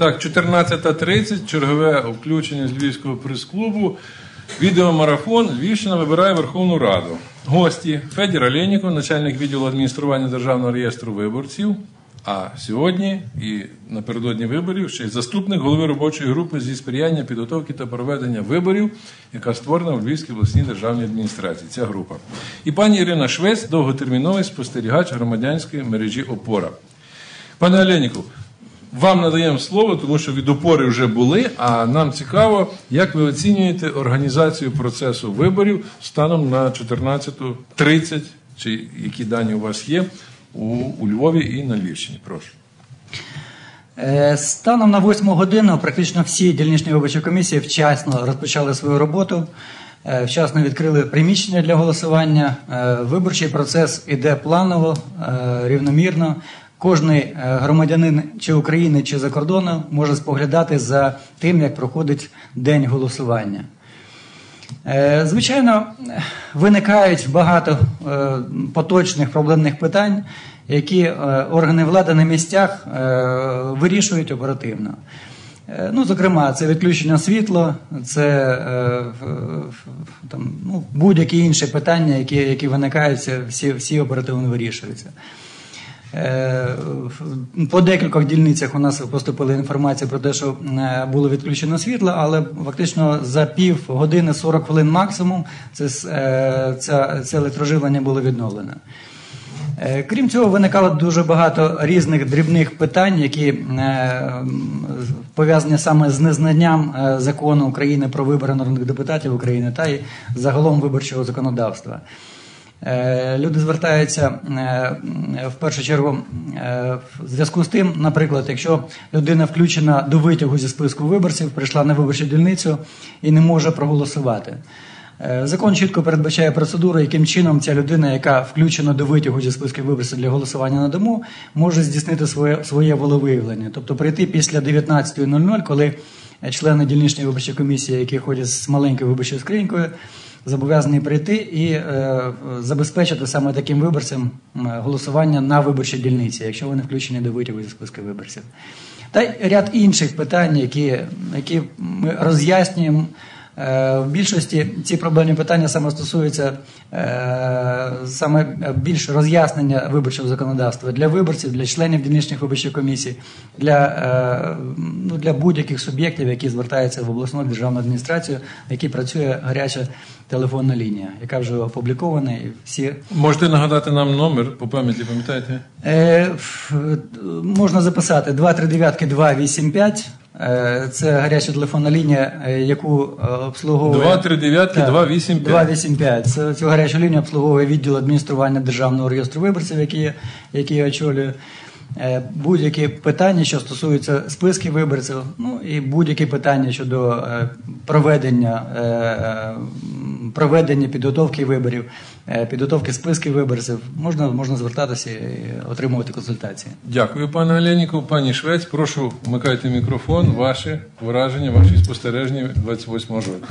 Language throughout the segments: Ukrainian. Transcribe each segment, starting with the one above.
Так, 14.30, чергове включення з Львівського прес-клубу. Відеомарафон Львівщина вибирає Верховну Раду. Гості Федір Оленіков, начальник відділу адміністрування Державного реєстру виборців. А сьогодні і напередодні виборів ще й заступник голови робочої групи зі сприяння підготовки та проведення виборів, яка створена у Львівській обласній державній адміністрації. Ця група. І пані Ірина Швець, довготерміновий спостерігач громадянської мережі Опора. Пане Оленіков, вам надаємо слово, тому що від опори вже були. А нам цікаво, як ви оцінюєте організацію процесу виборів станом на 14.30, чи які дані у вас є у, у Львові і на Львівщині. Прошу. Е, Станом на 8 годину практично всі дільничні виборчі комісії вчасно розпочали свою роботу, е, вчасно відкрили приміщення для голосування. Е, Виборчий процес іде планово, рівномірно. Кожний е, громадянин чи України, чи за кордону може споглядати за тим, як проходить день голосування. Е, Звичайно, виникають багато е, поточних проблемних питань, які органи влади на місцях вирішують оперативно. Ну, зокрема, це відключення світла, це ну, будь-які інші питання, які, які виникають, всі, всі оперативно вирішуються. Е, По декількох дільницях у нас поступила інформація про те, що е, було відключено світло, але фактично за пів години 40 хвилин максимум це, це, це електроживлення було відновлено. Е, Крім цього, виникало дуже багато різних дрібних питань, які пов'язані саме з незнанням закону України про вибори народних депутатів України та й загалом виборчого законодавства. Е, Люди звертаються е, в першу чергу е, в зв'язку з тим, наприклад, якщо людина включена до витягу зі списку виборців, прийшла на виборчу дільницю і не може проголосувати. Закон чітко передбачає процедуру, яким чином ця людина, яка включена до витягу зі списків виборців для голосування на дому, може здійснити своє, своє волевиявлення. Тобто прийти після 19.00, коли члени дільничної виборчої комісії, які ходять з маленькою виборчою скринькою, зобов'язані прийти і е, забезпечити саме таким виборцям голосування на виборчій дільниці, якщо вони включені до витягу зі списку виборців. Та й ряд інших питань, які, які ми роз'яснюємо. Е, В більшості ці проблемні питання саме стосуються е, саме більш роз'яснення виборчого законодавства для виборців, для членів дільничних виборчих комісій, для, е, ну, для будь-яких суб'єктів, які звертаються в обласну державну адміністрацію, в якій працює гаряча телефонна лінія, яка вже опублікована і всі Можете нагадати нам номер по пам'яті, пам'ятаєте? Е, можна записати 239-285. Е, Це гаряча телефонна лінія, е, яку е, обслуговує 239 Так, 285. 285. Це цю гарячу лінію обслуговує відділ адміністрування державного реєстру виборців, який я очолюю. Е, Будь-які питання, що стосуються списків виборців, ну і будь-які питання щодо е, проведення, е, проведення підготовки виборів, підготовки списків виборців, можна, можна звертатися і отримувати консультації. Дякую, пане Оленіков. Пані Швець, прошу вмикайте мікрофон, ваші враження, ваші спостереження 28 жовтня.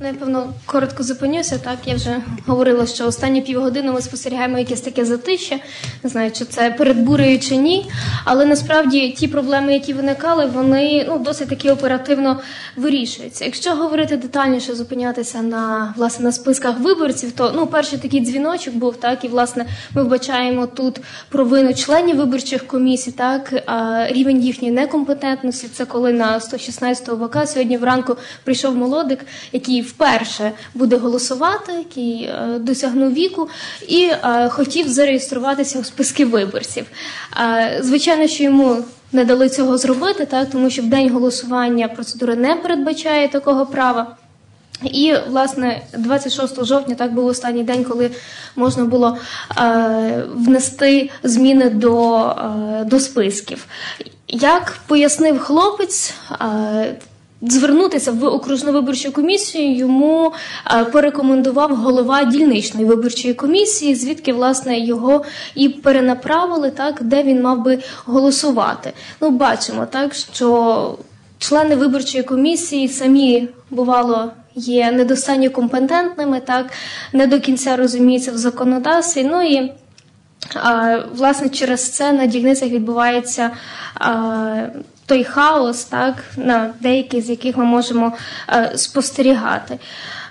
Ну, я, певно, коротко зупинюся. Так, я вже говорила, що останні півгодини ми спостерігаємо якесь таке затище. Не знаю, чи це перед бурею чи ні. Але насправді ті проблеми, які виникали, вони ну досить таки оперативно вирішуються. Якщо говорити детальніше, зупинятися на власне на списках виборців, то ну перший такий дзвіночок був так, і власне ми вбачаємо тут провину членів виборчих комісій, так а, рівень їхньої некомпетентності. Це коли на 116 ВК сьогодні вранку прийшов молодик, який вперше буде голосувати, який е, досягнув віку і е, хотів зареєструватися у списки виборців. Е, звичайно, що йому не дали цього зробити, так тому що в день голосування процедура не передбачає такого права. І власне 26 жовтня так був останній день, коли можна було е, внести зміни до, е, до списків. Як пояснив хлопець, е, звернутися в окружну виборчу комісію йому е, порекомендував голова дільничної виборчої комісії, звідки власне його і перенаправили так, де він мав би голосувати. Ну, бачимо так, що члени виборчої комісії самі бувало. Є недостатньо компетентними, так не до кінця розуміються в законодавстві. Ну і а, власне через це на дільницях відбувається а, той хаос, так на деякі з яких ми можемо е, спостерігати.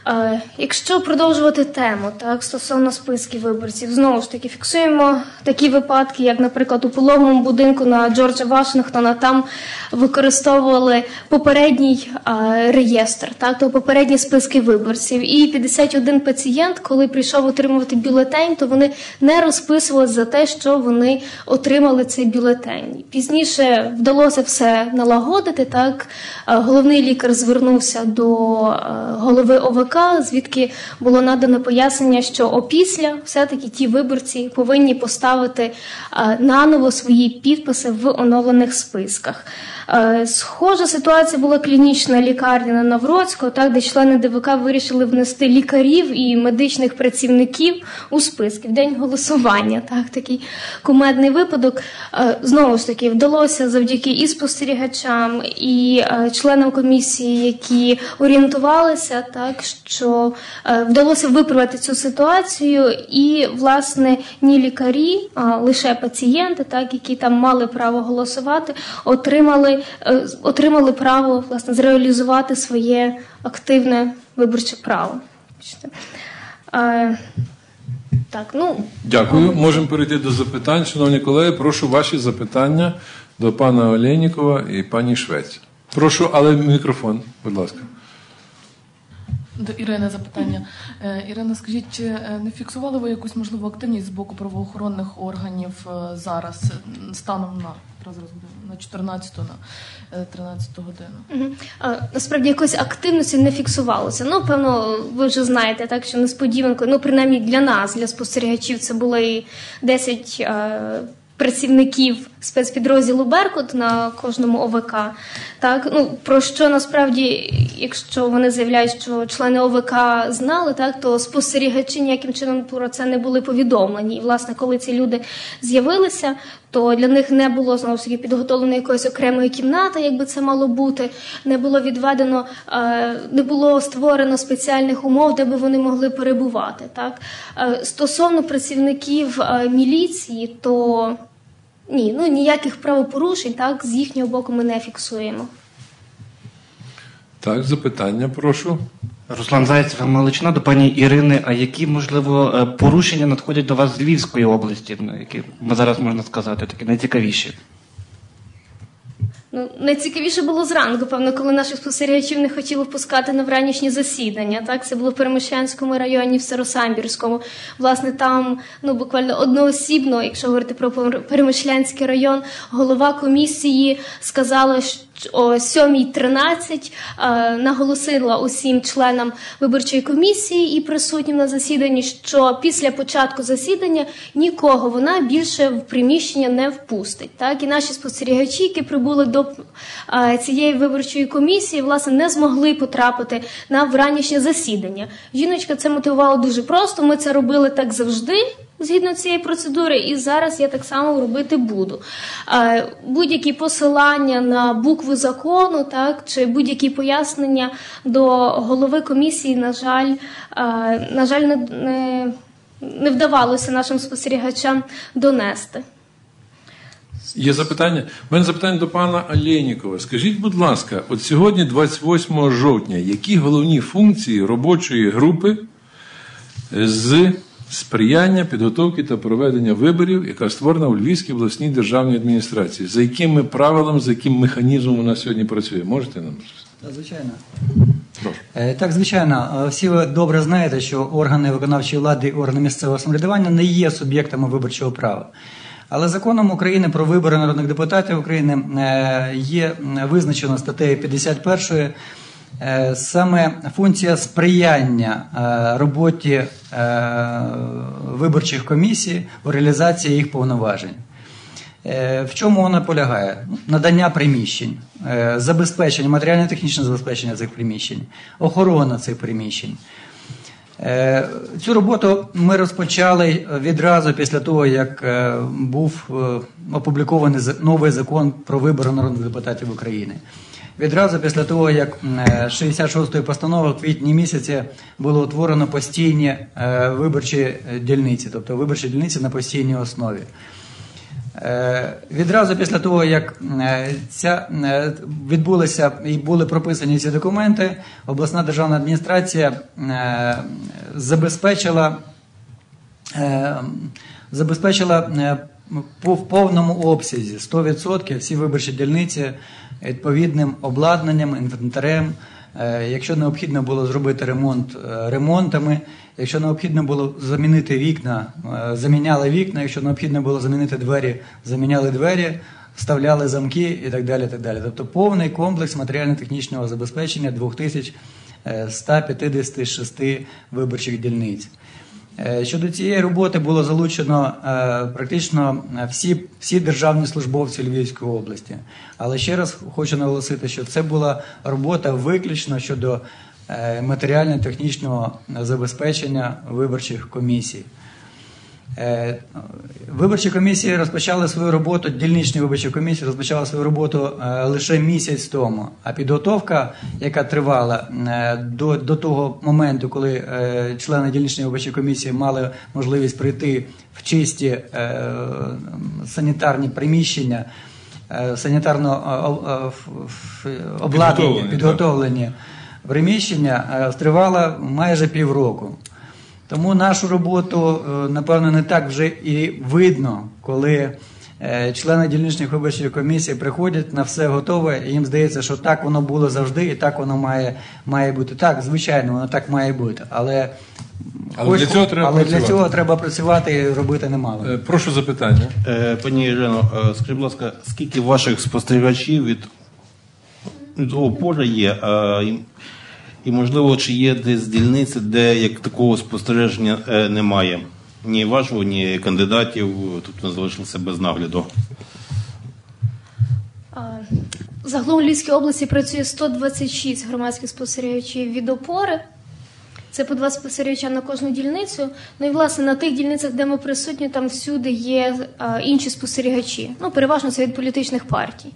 Е, Якщо продовжувати тему так стосовно списків виборців, знову ж таки фіксуємо такі випадки, як, наприклад, у пологовому будинку на Джорджа Вашингтона там використовували попередній е, реєстр, так то попередні списки виборців. І 51 пацієнт, коли прийшов отримувати бюлетень, то вони не розписували за те, що вони отримали цей бюлетень. Пізніше вдалося все налагодити. Так Е, головний лікар звернувся до голови ОВК, звідки було надано пояснення, що опісля все-таки ті виборці повинні поставити е, наново свої підписи в оновлених списках. Е, Схожа ситуація була клінічна лікарня на Навроцького, так, де члени ДВК вирішили внести лікарів і медичних працівників у списки в день голосування. Так, такий кумедний випадок. Е, Знову ж таки, вдалося завдяки і спостерігачам, і е, членам комісії, які орієнтувалися, так що вдалося виправити цю ситуацію, і власне ні лікарі, а лише пацієнти, так які там мали право голосувати, отримали, е, отримали право власне зреалізувати своє активне виборче право. Е, Так, ну Дякую. Можемо перейти до запитань. Шановні колеги, прошу ваші запитання до пана Олєнікова і пані Швець. Прошу, але мікрофон, будь ласка. До Ірини запитання. Е, Ірина, скажіть, чи е, не фіксували ви якусь можливу активність з боку правоохоронних органів е, зараз, станом на на 14 на е, 13 годину? А, Насправді якоїсь активності не фіксувалося. Ну, певно, ви вже знаєте, так що несподіванкою, ну принаймні для нас, для спостерігачів, це було і 10 е, працівників спецпідрозділу Беркут на кожному ОВК. Так, ну про що насправді, якщо вони заявляють, що члени ОВК знали, так то спостерігачі ніяким чином про це не були повідомлені. І власне, коли ці люди з'явилися, то для них не було знову ж таки підготовлено якоїсь окремої кімнати, якби це мало бути. Не було відведено, е, не було створено спеціальних умов, де би вони могли перебувати. Так Е, стосовно працівників е, міліції, то ні, ну ніяких правопорушень так з їхнього боку ми не фіксуємо. Так, запитання, прошу. Руслан Зайцев, Маличина, до пані Ірини. А які, можливо, е, порушення надходять до вас з Львівської області, ну, які зараз можна сказати, такі найцікавіші? Ну, найцікавіше було зранку, певно, коли наших спостерігачів не хотіли впускати на вранішні засідання. Так, це було в Перемишлянському районі, в Старосамбірському. Власне, там ну буквально одноосібно, якщо говорити про Пер- Перемишлянський район, голова комісії сказала, що о 7.13 е, наголосила усім членам виборчої комісії і присутнім на засіданні, що після початку засідання нікого вона більше в приміщення не впустить. Так і наші спостерігачі, які прибули до е, цієї виборчої комісії, власне не змогли потрапити на вранішнє засідання. Жіночка це мотивувала дуже просто. Ми це робили так завжди. Згідно цієї процедури, і зараз я так само робити буду. Е, Будь-які посилання на букви закону, так чи будь-які пояснення до голови комісії, на жаль, е, на жаль, не, не, вдавалося нашим спостерігачам донести. Є запитання? У мене запитання до пана Олєнікова. Скажіть, будь ласка, от сьогодні, 28 жовтня, які головні функції робочої групи з сприяння підготовки та проведення виборів, яка створена у Львівській обласній державній адміністрації? За якими правилами, за яким механізмом вона сьогодні працює? Можете нам? Звичайно. Е, Так, звичайно, Е, всі ви добре знаєте, що органи виконавчої влади і органи місцевого самоврядування не є суб'єктами виборчого права. Але законом України про вибори народних депутатів України е, є визначено статтею 51 е, саме функція сприяння е, роботі е, виборчих комісій у реалізації їх повноважень. Е, В чому вона полягає? Надання приміщень, е, забезпечення, матеріально-технічне забезпечення цих приміщень, охорона цих приміщень. Е, Цю роботу ми розпочали відразу після того, як е, був е, опублікований новий закон про вибори народних депутатів України. Відразу після того, як е, 66-ї постанови в квітні місяці було утворено постійні е, виборчі е, дільниці, тобто виборчі дільниці на постійній основі. Е, Відразу після того, як е, ця е, відбулися і були прописані ці документи, обласна державна адміністрація е, забезпечила, е, забезпечила е, в повному обсязі 100% всі виборчі дільниці відповідним обладнанням, інвентарем. Е, Якщо необхідно було зробити ремонт е, ремонтами, якщо необхідно було замінити вікна, е, заміняли вікна, якщо необхідно було замінити двері, заміняли двері, вставляли замки і так далі. Так далі. Тобто повний комплекс матеріально-технічного забезпечення 2156 виборчих дільниць. Е, Щодо цієї роботи було залучено е, практично всі, всі державні службовці Львівської області. Але ще раз хочу наголосити, що це була робота виключно щодо е, матеріально-технічного забезпечення виборчих комісій. Е, Виборчі комісії розпочали свою роботу, дільничні виборчі комісії розпочали свою роботу е, лише місяць тому. А підготовка, яка тривала е, до, до того моменту, коли члени дільничної виборчої комісії мали можливість прийти в чисті санітарні приміщення, санітарно обладнані, Підготовлені, приміщення, тривала майже півроку. Тому нашу роботу, е, напевно, не так вже і видно, коли е, члени дільничних виборчих комісій приходять на все готове, і їм здається, що так воно було завжди, і так воно має, має бути. Так, звичайно, воно так має бути. Але, Але для цього треба але для працювати. цього треба працювати і робити немало. Е, Прошу запитання. Пані Ірино, скажіть, будь ласка, скільки ваших спостерігачів від, від опори є? І, можливо, чи є десь дільниці, де як такого спостереження е, немає? Ні вашого, ні кандидатів, тут вони залишилися без нагляду. Загалом у Львівській області працює 126 громадських спостерігачів від опори. Це по два спостерігача на кожну дільницю. Ну і власне на тих дільницях, де ми присутні, там всюди є а, інші спостерігачі. Ну, переважно це від політичних партій,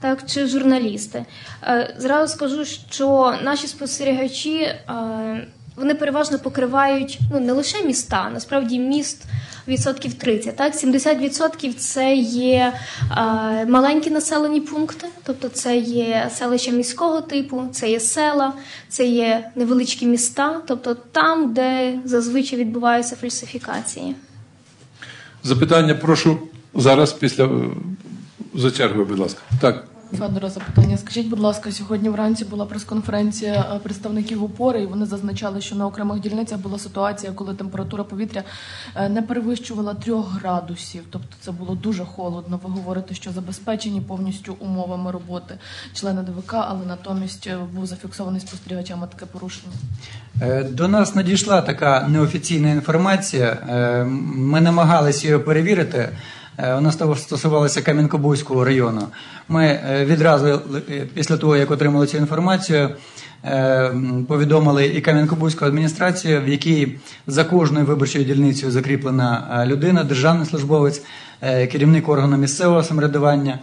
так чи журналісти. Е, зразу скажу, що наші спостерігачі е, вони переважно покривають ну не лише міста, насправді міст відсотків 30, так 70% це є е, маленькі населені пункти, тобто це є селища міського типу, це є села, це є невеличкі міста, тобто там, де зазвичай відбуваються фальсифікації. Запитання прошу зараз після за чергою, будь ласка. Так. Федора, запитання. Скажіть, будь ласка, сьогодні вранці була прес-конференція е, представників опори, і вони зазначали, що на окремих дільницях була ситуація, коли температура повітря е, не перевищувала трьох градусів. Тобто це було дуже холодно. Ви говорите, що забезпечені повністю умовами роботи члени ДВК, але натомість е, був зафіксований спостерігачами таке порушення. До нас надійшла така неофіційна інформація. Ми намагалися її перевірити. Е, Вона стосувалася Кам'янко-Бузького району. Ми е, відразу е, після того, як отримали цю інформацію, повідомили і Кам'янко-Бузьку адміністрацію, в якій за кожною виборчою дільницею закріплена людина, державний службовець, керівник органу місцевого самоврядування.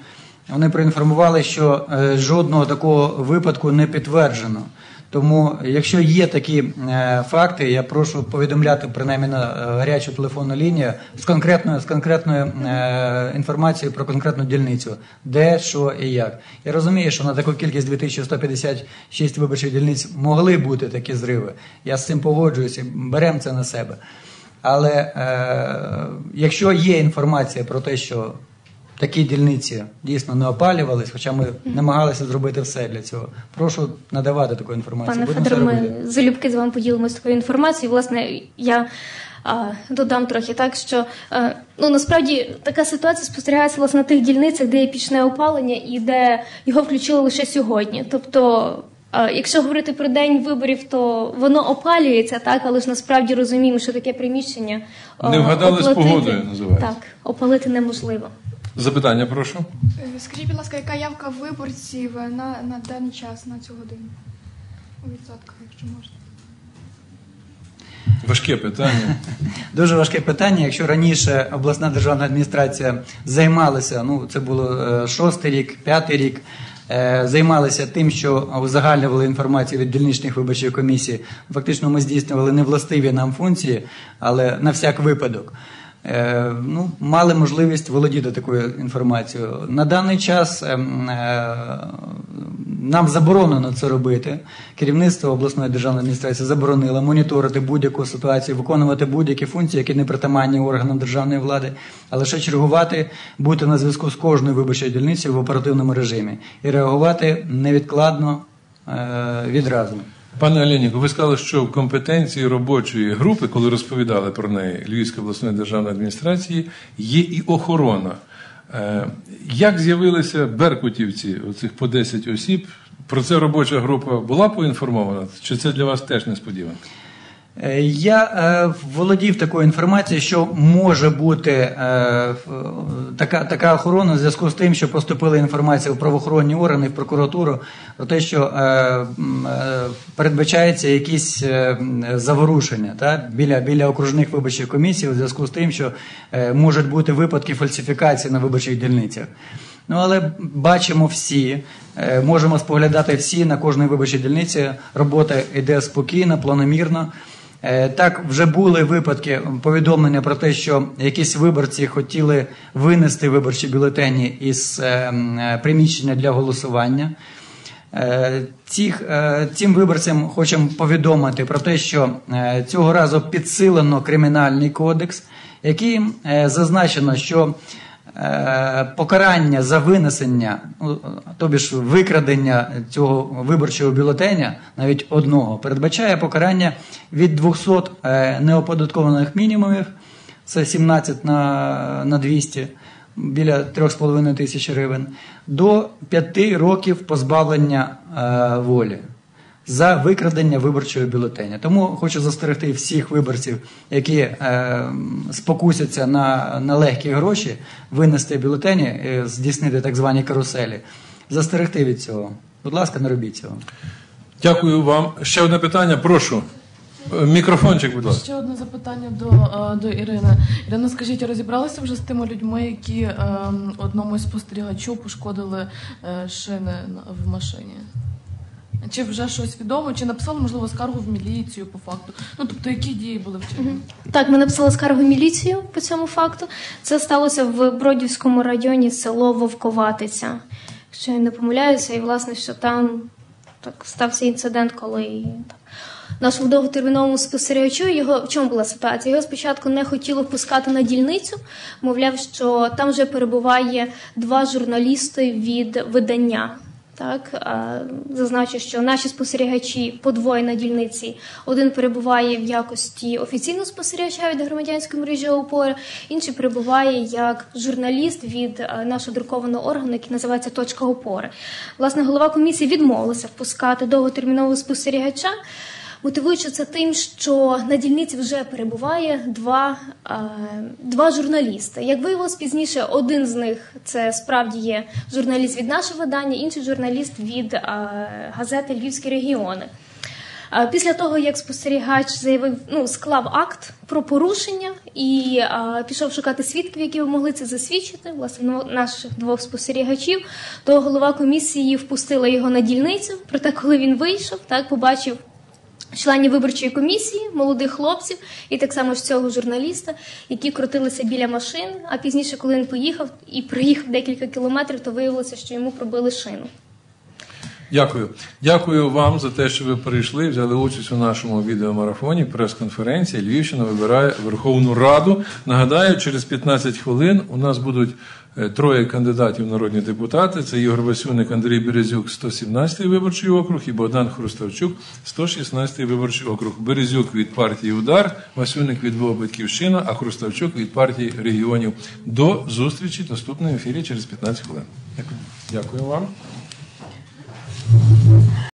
Вони проінформували, що жодного такого випадку не підтверджено. Тому, якщо є такі е, факти, я прошу повідомляти принаймні на е, гарячу телефонну лінію з конкретною з конкретною е, інформацією про конкретну дільницю, де, що і як. Я розумію, що на таку кількість 2156 виборчих дільниць могли бути такі зриви. Я з цим погоджуюся, беремо це на себе. Але е, якщо є інформація про те, що такі дільниці дійсно не опалювались, хоча ми намагалися зробити все для цього. Прошу надавати таку інформацію. Пане Будемо Федоре, ми робити. залюбки з вами поділимося такою інформацією. Власне, я додам трохи так, що е, ну насправді така ситуація спостерігається власне на тих дільницях, де є пічне опалення і де його включили лише сьогодні. Тобто. е, Якщо говорити про день виборів, то воно опалюється, так, але ж насправді розуміємо, що таке приміщення е, Не вгадали з погодою, називається. Так, опалити неможливо. Запитання прошу. Е, Скажіть, будь ласка, яка явка виборців на, на даний час на цю годину? У відсотках, якщо можна. Важке питання. Дуже важке питання. Якщо раніше обласна державна адміністрація займалася, ну це було е, шостий рік, п'ятий рік. е, Займалися тим, що узагальнювали інформацію від дільничних виборчих комісій. Фактично, ми здійснювали невластиві нам функції, але на всяк випадок. Е, ну, мали можливість володіти такою інформацією. На даний час ем, е, нам заборонено це робити. Керівництво обласної державної адміністрації заборонило моніторити будь-яку ситуацію, виконувати будь-які функції, які не притаманні органам державної влади, а лише чергувати, бути на зв'язку з кожною виборчою дільницею в оперативному режимі і реагувати невідкладно е, відразу. Пане Оленіку, ви сказали, що в компетенції робочої групи, коли розповідали про неї Львівської обласної державної адміністрації, є і охорона. Е, Як з'явилися беркутівці, оцих по 10 осіб? Про це робоча група була поінформована? Чи це для вас теж несподіванка? Е, Я е, володів такою інформацією, що може бути е, така, така охорона в зв'язку з тим, що поступила інформація в правоохоронні органи, в прокуратуру про те, що е, якісь заворушення та, біля, біля окружних виборчих комісій у зв'язку з тим, що можуть бути випадки фальсифікації на виборчих дільницях. Ну, але бачимо всі, можемо споглядати всі на кожній виборчій дільниці. Робота йде спокійно, планомірно. Е, Так, вже були випадки повідомлення про те, що якісь виборці хотіли винести виборчі бюлетені із е, е, приміщення для голосування. Цих, цим виборцям хочемо повідомити про те, що цього разу підсилено кримінальний кодекс, яким е, зазначено, що покарання за винесення, ну, тобі ж викрадення цього виборчого бюлетеня, навіть одного, передбачає покарання від 200 е, неоподаткованих мінімумів, це 17 на, на 200, біля 3,5 тисяч гривень, до 5 років позбавлення е, волі за викрадення виборчого бюлетеня. Тому хочу застерегти всіх виборців, які е, спокусяться на, на легкі гроші, винести бюлетені, е, здійснити так звані каруселі, застерегти від цього. Будь ласка, не робіть цього. Дякую вам. Ще одне питання, прошу. Е, Мікрофончик, будь ласка. Ще одне запитання до, е, до Ірини. Ірина, скажіть, розібралися вже з тими людьми, які е, одному із спостерігачів пошкодили е, шини на- в машині? Чи вже щось відомо, чи написали, можливо, скаргу в міліцію по факту? Ну, тобто, які дії були вчинені? Так, ми написали скаргу в міліцію по цьому факту. Це сталося в Бродівському районі село Вовковатиця. Якщо я не помиляюся, і власне, що там так стався інцидент, коли так, нашому довготерміновому спостерігачу його в чому була ситуація? Його спочатку не хотіло впускати на дільницю, мовляв, що там вже перебуває два журналісти від видання. Так, зазначу, що наші спостерігачі по двоє на дільниці. Один перебуває в якості офіційного спостерігача від громадянської мережі ОПОР, інший перебуває як журналіст від нашого друкованого органу, який називається Точка опори. Власне, голова комісії відмовилася впускати довготермінового спостерігача. Мотивуючи це тим, що на дільниці вже перебуває два, е, два журналісти. Як виявилось пізніше, один з них це справді є журналіст від нашого видання, інший журналіст від е, газети Львівські регіони. Е, Після того, як спостерігач заявив, ну склав акт про порушення і е, пішов шукати свідків, які могли це засвідчити, власне, ну, наших двох спостерігачів, то голова комісії впустила його на дільницю. Проте, коли він вийшов, так побачив членів виборчої комісії, молодих хлопців, і так само ж цього журналіста, які крутилися біля машин. А пізніше, коли він поїхав і проїхав декілька кілометрів, то виявилося, що йому пробили шину. Дякую. Дякую вам за те, що ви прийшли, взяли участь у нашому відеомарафоні, прес-конференції. Львівщина вибирає Верховну Раду. Нагадаю, через 15 хвилин у нас будуть е, троє кандидатів в народні депутати. Це Ігор Васюник, Андрій Березюк, 117-й виборчий округ, і Богдан Хруставчук, 116-й виборчий округ. Березюк від партії Удар, Васюник від «Во Батьківщина, а Хруставчук від партії регіонів. До зустрічі в наступному ефірі через 15 хвилин. Дякую. Дякую вам. なるほど。